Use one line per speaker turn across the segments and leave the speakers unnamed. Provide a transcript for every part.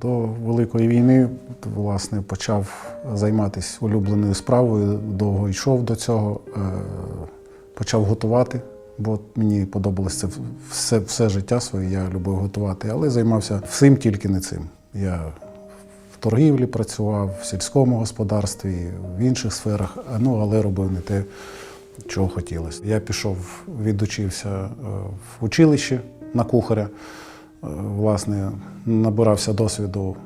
До Великої війни власне почав займатися улюбленою справою, довго йшов до цього, е, почав готувати, бо мені подобалося це все, все життя своє, я любив готувати, але займався всім, тільки не цим. Я в торгівлі працював, в сільському господарстві, в інших сферах, ну, але робив не те, чого хотілося. Я пішов, відучився е, в училищі на кухаря. Власне, набирався досвіду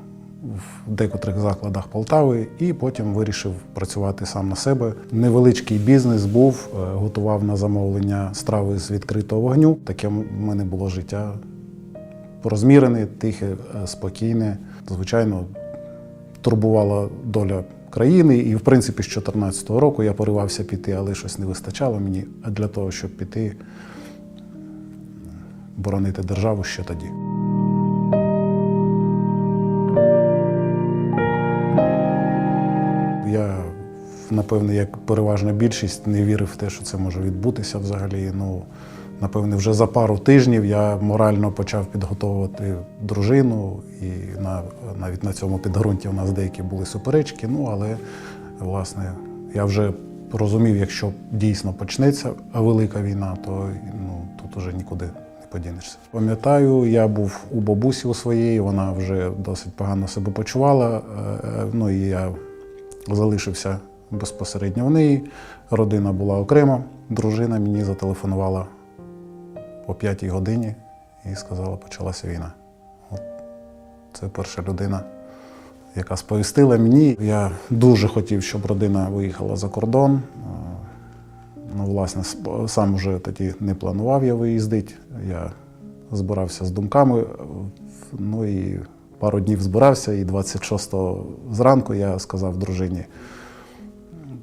в декотрих закладах Полтави і потім вирішив працювати сам на себе. Невеличкий бізнес був, е, готував на замовлення страви з відкритого вогню. Таке в мене було життя розмірене, тихе, е, спокійне. Звичайно, турбувала доля країни, і, в принципі, з 2014 року я поривався піти, але щось не вистачало мені. Для того, щоб піти, боронити державу ще тоді. Я, напевне, як переважна більшість, не вірив в те, що це може відбутися взагалі. Ну, напевне, вже за пару тижнів я морально почав підготовувати дружину, і на, навіть на цьому підґрунті у нас деякі були суперечки. Ну, але, власне, я вже розумів, якщо дійсно почнеться велика війна, то ну, тут уже нікуди подінешся. Пам'ятаю, я був у бабусі у своєї, вона вже досить погано себе почувала. е, Ну і я залишився безпосередньо в неї. Родина була окремо. Дружина мені зателефонувала о п'ятій годині і сказала, почалася війна. От це перша людина, яка сповістила мені. Я дуже хотів, щоб родина виїхала за кордон. Ну, власне, сам вже тоді не планував я виїздити. Я збирався з думками. Ну і пару днів збирався, і 26-го зранку я сказав дружині,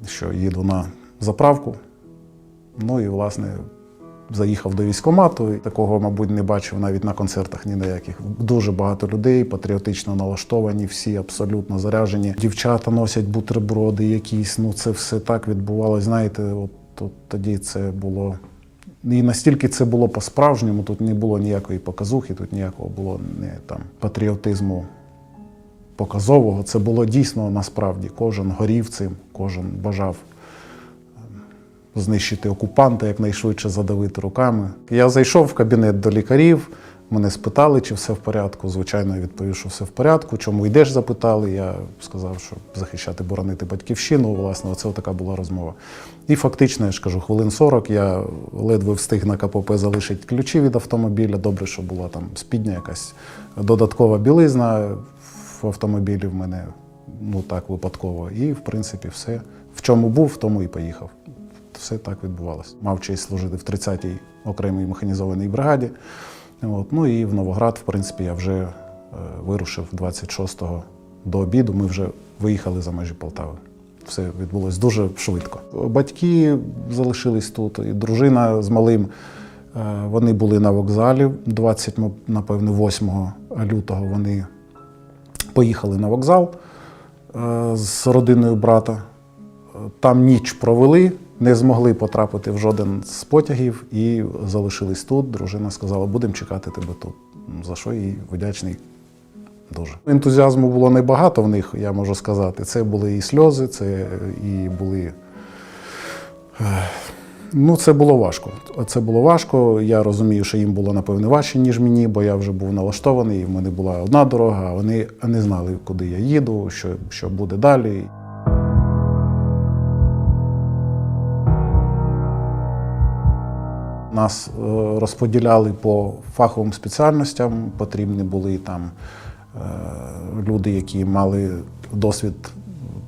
що їду на заправку. Ну і, власне, заїхав до військкомату. І такого, мабуть, не бачив навіть на концертах ні на яких. Дуже багато людей, патріотично налаштовані, всі абсолютно заряжені. Дівчата носять бутерброди якісь. Ну, це все так відбувалося. Знаєте, от, от тоді це було. І настільки це було по-справжньому, тут не було ніякої показухи, тут ніякого було не там патріотизму показового. Це було дійсно насправді. Кожен горів цим, кожен бажав знищити окупанта, якнайшвидше задавити руками. Я зайшов в кабінет до лікарів. Мене спитали, чи все в порядку. Звичайно, я відповів, що все в порядку. Чому йдеш? Запитали. Я сказав, що захищати, боронити батьківщину. Власне, оце така була розмова. І фактично, я ж кажу, хвилин 40 я ледве встиг на КПП залишити ключі від автомобіля. Добре, що була там спідня якась додаткова білизна в автомобілі в мене. Ну так випадково. І, в принципі, все. В чому був, в тому і поїхав. Все так відбувалося. Мав честь служити в 30-й окремій механізованій бригаді. От. Ну і в Новоград, в принципі, я вже е, вирушив 26-го до обіду. Ми вже виїхали за межі Полтави. Все відбулося дуже швидко. Батьки залишились тут, і дружина з малим. е, Вони були на вокзалі 20, напевно, 8 лютого. Вони поїхали на вокзал е, з родиною брата. Там ніч провели, не змогли потрапити в жоден з потягів і залишились тут. Дружина сказала, будемо чекати тебе тут. За що їй вдячний дуже. Ентузіазму було небагато в них, я можу сказати. Це були і сльози, це і були. е, Ну, це було важко. Це було важко. Я розумію, що їм було напевне важче, ніж мені, бо я вже був налаштований. В мене була одна дорога, а вони не знали, куди я їду, що, що буде далі. Нас е, розподіляли по фаховим спеціальностям. Потрібні були там е, люди, які мали досвід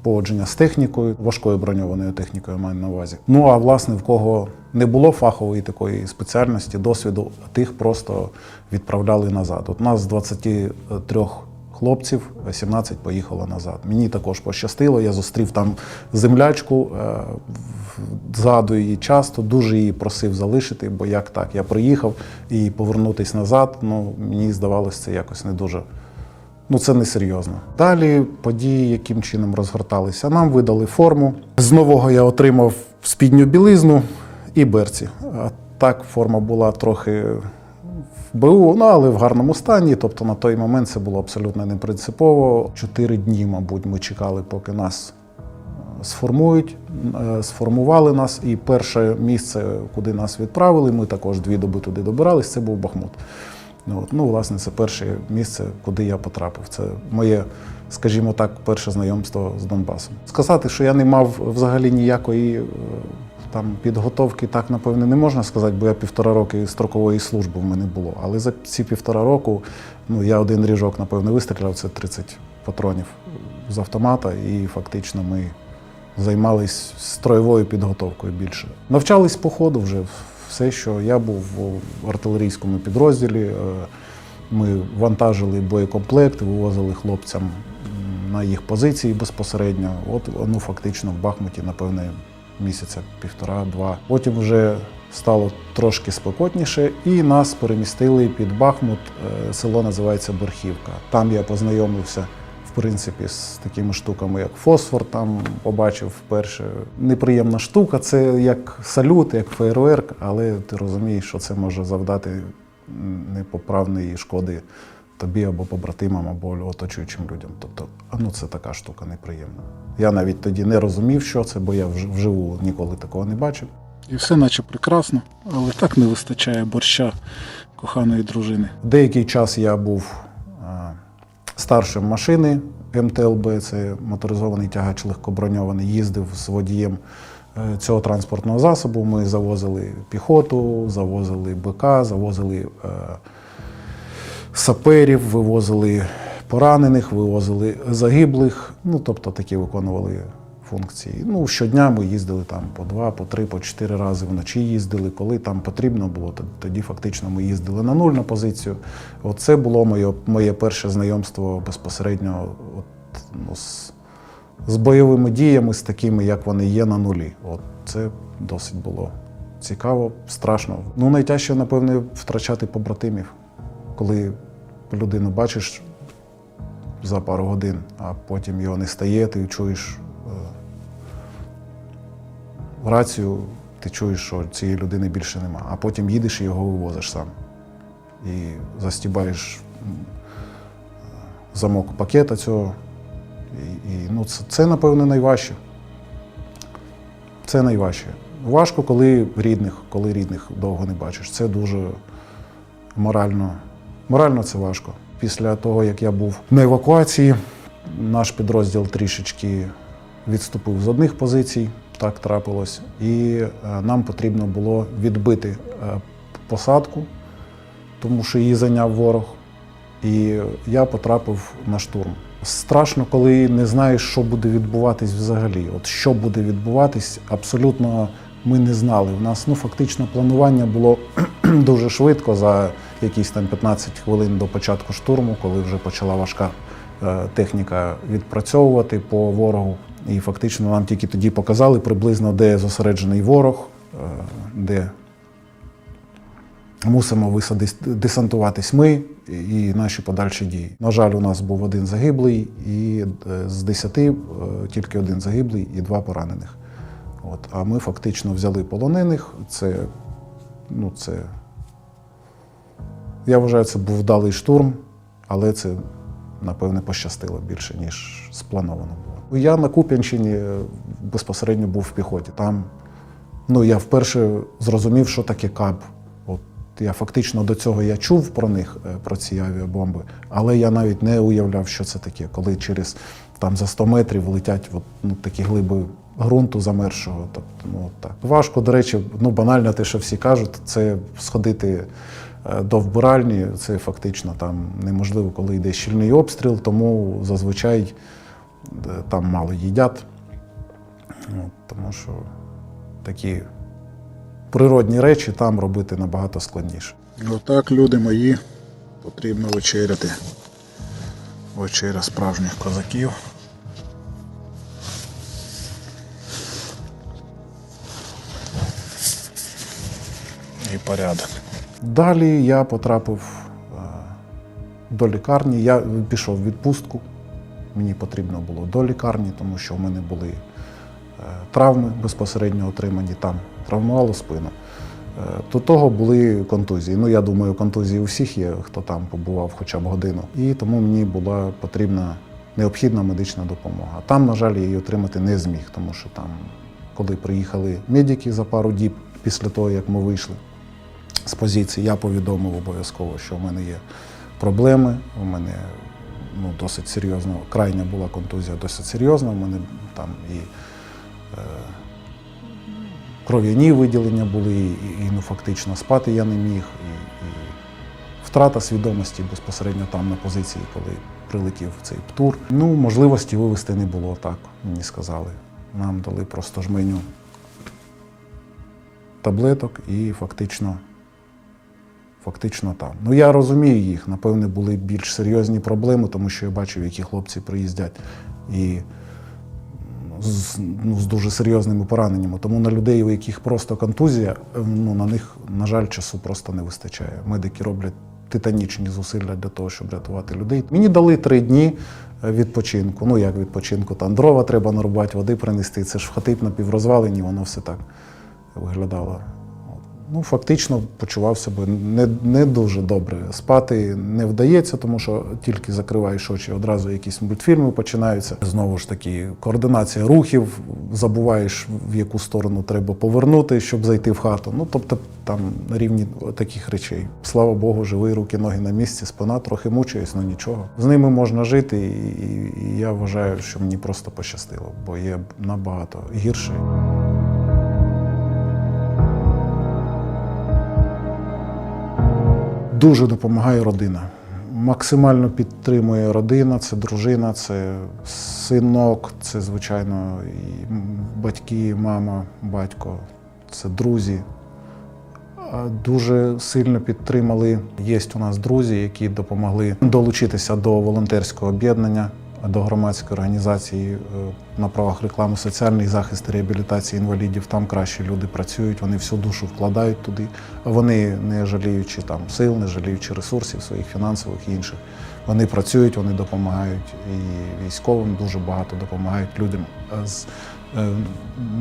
поводження з технікою, важкою броньованою технікою маю на увазі. Ну а власне, в кого не було фахової такої спеціальності, досвіду, тих просто відправляли назад. От нас з 23 хлопців, 17 поїхало назад. Мені також пощастило. Я зустрів там землячку, е, згадую її часто, дуже її просив залишити, бо як так, я приїхав і повернутися назад. Ну мені здавалося, це якось не дуже. Ну, це несерйозно. Далі події, яким чином розгорталися. Нам видали форму. З нового я отримав спідню білизну і берці. А так форма була трохи БУ, ну але в гарному стані. Тобто на той момент це було абсолютно не принципово. Чотири дні, мабуть, ми чекали, поки нас е, сформують. Е, Сформували нас, і перше місце, куди нас відправили, ми також дві доби туди добирались, це був Бахмут. Ну, от, ну, власне, це перше місце, куди я потрапив. Це моє, скажімо так, перше знайомство з Донбасом. Сказати, що я не мав взагалі ніякої е, там підготовки, так напевне не можна сказати, бо я півтора роки строкової служби в мене було. Але за ці півтора року ну, я один ріжок, напевне, вистріляв, це 30 патронів з автомата, і фактично ми займались строєвою підготовкою більше. Навчались по ходу вже все, що я був в артилерійському підрозділі. е, Ми вантажили боєкомплект, вивозили хлопцям на їх позиції безпосередньо. От ну фактично в Бахмуті, напевне, місяця півтора-два. Потім вже стало трошки спекотніше, і нас перемістили під Бахмут. Е, Село називається Берхівка. Там я познайомився. В принципі, з такими штуками, як фосфор, там побачив вперше. Неприємна штука, це як салют, як фейерверк, але ти розумієш, що це може завдати непоправної шкоди тобі або побратимам, або оточуючим людям. Тобто, ну це така штука неприємна. Я навіть тоді не розумів, що це, бо я вж- вживу ніколи такого не бачив. І все наче прекрасно, але так не вистачає борща коханої дружини. Деякий час я був а, старшим машини МТЛБ, це моторизований тягач легкоброньований, їздив з водієм е, цього транспортного засобу. Ми завозили піхоту, завозили БК, завозили е, саперів, вивозили поранених, вивозили загиблих. Ну, тобто такі виконували функції. Ну, щодня ми їздили там по два, по три, по чотири рази вночі їздили. Коли там потрібно було, тоді фактично ми їздили на нуль на позицію. От це було моє, моє перше знайомство безпосередньо от, ну, з, з бойовими діями, з такими, як вони є на нулі. От це досить було цікаво, страшно. Ну, найтяжче, напевне, втрачати побратимів, коли людину бачиш за пару годин, а потім його не стає, ти чуєш е, рацію, ти чуєш, що цієї людини більше нема. А потім їдеш і його вивозиш сам. І застібаєш замок пакета цього. І, і, ну, це, це, напевне, найважче. Це найважче. Важко, коли рідних, коли рідних довго не бачиш. Це дуже морально. Морально це важко. Після того, як я був на евакуації, наш підрозділ трішечки відступив з одних позицій, так трапилось, і е, нам потрібно було відбити е, посадку, тому що її зайняв ворог. І я потрапив на штурм. Страшно, коли не знаєш, що буде відбуватись взагалі. От що буде відбуватись, абсолютно ми не знали. У нас ну фактично планування було дуже швидко за якісь там 15 хвилин до початку штурму, коли вже почала важка е, техніка відпрацьовувати по ворогу. І фактично нам тільки тоді показали приблизно, де зосереджений ворог, е, де мусимо висадись, десантуватись ми і наші подальші дії. На жаль, у нас був один загиблий, і е, з десяти тільки один загиблий і два поранених. От. А ми фактично взяли полонених. Це, ну, це, я вважаю, це був вдалий штурм, але це, напевне, пощастило більше, ніж сплановано було. Я на Куп'янщині е, безпосередньо був в піхоті. Там ну, я вперше зрозумів, що таке каб. Я фактично до цього я чув про них, е, про ці авіабомби, але я навіть не уявляв, що це таке, коли через там за 100 метрів летять от, ну, такі глиби ґрунту замерзшого. Тобто, ну, так. Важко, до речі, ну банально те, що всі кажуть, це сходити до вбиральні, це фактично там неможливо, коли йде щільний обстріл, тому зазвичай е, там мало їдять. Тому що такі природні речі там робити набагато складніше. Отак, люди мої, потрібно вечеряти. Вечеря справжніх козаків. І порядок. Далі я потрапив е, до лікарні. Я пішов в відпустку. Мені потрібно було до лікарні, тому що в мене були е, травми безпосередньо отримані там. Травмувало спину. Е, До того були контузії. Ну, я думаю, контузії у всіх є, хто там побував хоча б годину. І тому мені була потрібна необхідна медична допомога. Там, на жаль, я її отримати не зміг, тому що там, коли приїхали медики за пару діб після того, як ми вийшли з позиції, я повідомив обов'язково, що в мене є проблеми. У мене ну, досить серйозно, крайня була контузія досить серйозна. У мене там і е, кров'яні виділення були, і, і ну, фактично спати я не міг. І, і втрата свідомості безпосередньо там на позиції, коли прилетів цей птур. Ну, можливості вивезти не було так, мені сказали. Нам дали просто жменю таблеток і фактично, фактично там. Ну я розумію їх. Напевне, були більш серйозні проблеми, тому що я бачив, які хлопці приїздять і з, ну, з дуже серйозними пораненнями. Тому на людей, у яких просто контузія, ну на них, на жаль, часу просто не вистачає. Медики роблять титанічні зусилля для того, щоб рятувати людей. Мені дали три дні е, відпочинку. Ну як відпочинку, там дрова треба нарубати, води принести. Це ж в хати напіврозвалені, воно все так виглядало. Ну, фактично почував себе не, не дуже добре. Спати не вдається, тому що тільки закриваєш очі, одразу якісь мультфільми починаються. Знову ж таки, координація рухів, забуваєш, в яку сторону треба повернути, щоб зайти в хату. Ну, тобто там на рівні таких речей. Слава Богу, живий, руки, ноги на місці, спина трохи мучаюсь, але нічого. З ними можна жити, і, і, і я вважаю, що мені просто пощастило, бо є набагато гірше. Дуже допомагає родина. Максимально підтримує родина, це дружина, це синок, це, звичайно, і батьки, мама, батько, це друзі. Дуже сильно підтримали. Є у нас друзі, які допомогли долучитися до волонтерського об'єднання, до громадської організації е, на правах реклами соціальний захист і реабілітації інвалідів. Там кращі люди працюють, вони всю душу вкладають туди. Вони не жаліючи там сил, не жаліючи ресурсів своїх фінансових і інших. Вони працюють, вони допомагають і військовим дуже багато допомагають людям з е,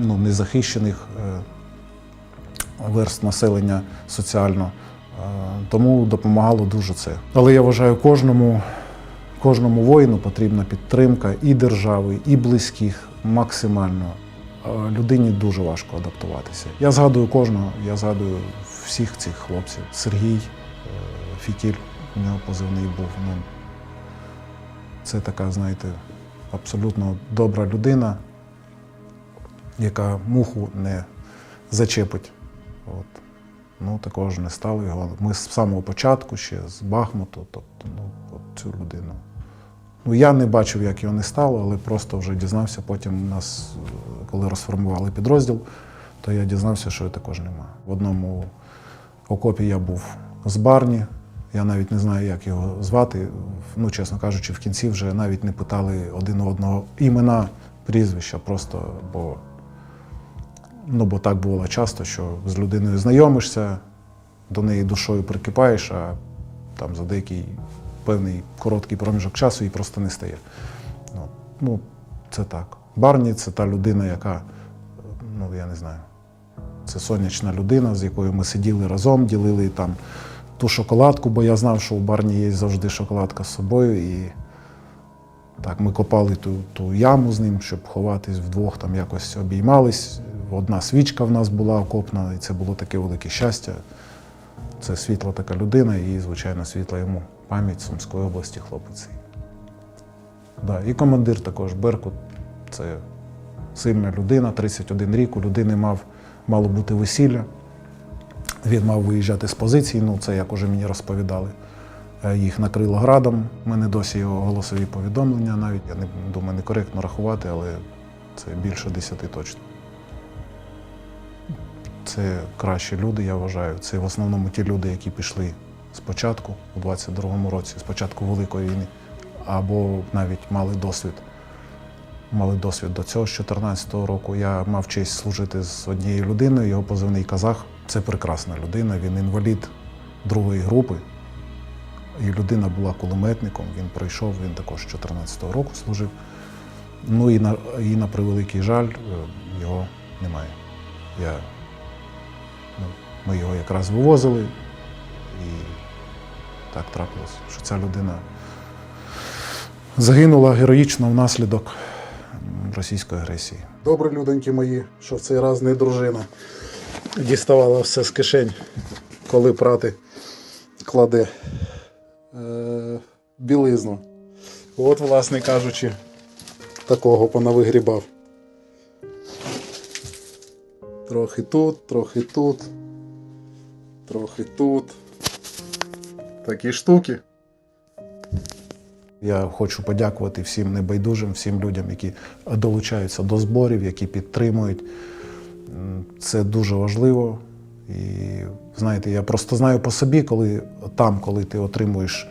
ну, незахищених. е, верст населення соціально. Е, Тому допомагало дуже це. Але я вважаю, кожному, кожному воїну потрібна підтримка і держави, і близьких максимально. Е, Людині дуже важко адаптуватися. Я згадую кожного, я згадую всіх цих хлопців. Сергій е, Фітіль, у нього позивний був. Ну, це така, знаєте, абсолютно добра людина, яка муху не зачепить. От. Ну, такого не стало його. Ми з самого початку ще з Бахмуту, тобто, ну, от цю людину. Ну, я не бачив, як його не стало, але просто вже дізнався. Потім нас, коли розформували підрозділ, то я дізнався, що його також нема. В одному окопі я був з Барні. Я навіть не знаю, як його звати. Ну, чесно кажучи, в кінці вже навіть не питали один одного імена, прізвища, просто бо Ну, бо так бувало часто, що з людиною знайомишся, до неї душою прикипаєш, а там за деякий певний короткий проміжок часу їй просто не стає. Ну, ну це так. Барні це та людина, яка, ну я не знаю, це сонячна людина, з якою ми сиділи разом, ділили там ту шоколадку, бо я знав, що у Барні є завжди шоколадка з собою. І так, ми копали ту, ту яму з ним, щоб ховатись вдвох, там якось обіймались. Одна свічка в нас була окопна, і це було таке велике щастя. Це світла така людина, і, звичайно, світла йому пам'ять Сумської області, хлопець. Да, і командир також Беркут. Це сильна людина, 31 рік. У людини мав, мало бути весілля. Він мав виїжджати з позиції, ну це як уже мені розповідали. Е, Їх накрило градом. У мене досі його голосові повідомлення навіть. Я не думаю, некоректно рахувати, але це більше десяти точно. Це кращі люди, я вважаю. Це в основному ті люди, які пішли спочатку, у 22-му році, спочатку Великої війни, або навіть мали досвід. Мали досвід до цього з 14-го року. Я мав честь служити з однією людиною, його позивний казах. Це прекрасна людина, він інвалід другої групи. І людина була кулеметником, він пройшов, він також з 14-го року служив. Ну і на, і на превеликий жаль, е, його немає. Я Ми його якраз вивозили, і так трапилось, що ця людина загинула героїчно внаслідок російської агресії. Добре, людоньки мої, що в цей раз не дружина діставала все з кишень, коли прати кладе е, білизну. От, власне кажучи, такого понавигрібав. Трохи тут, трохи тут, трохи тут. Такі штуки. Я хочу подякувати всім небайдужим, всім людям, які долучаються до зборів, які підтримують. Це дуже важливо. І знаєте, я просто знаю по собі, коли там, коли ти отримуєш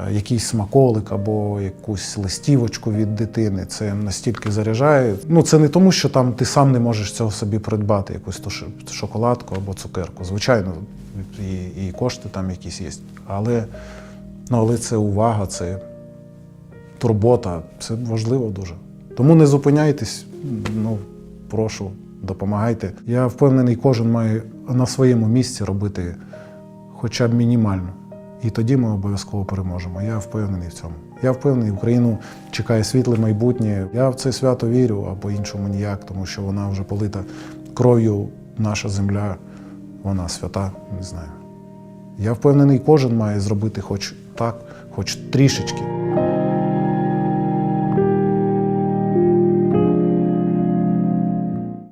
е, якийсь смаколик або якусь листівочку від дитини, це настільки заряджає. Ну, це не тому, що там ти сам не можеш цього собі придбати, якусь шоколадку або цукерку. Звичайно, і, і кошти там якісь є. Але, ну, але це увага, це турбота, це важливо дуже. Тому не зупиняйтесь, ну, прошу, допомагайте. Я впевнений, кожен має на своєму місці робити хоча б мінімально. І тоді ми обов'язково переможемо. Я впевнений в цьому. Я впевнений, Україну чекає світле майбутнє. Я в це свято вірю, а по-іншому ніяк, тому що вона вже полита кров'ю, наша земля, вона свята, не знаю. Я впевнений, кожен має зробити хоч так, хоч трішечки.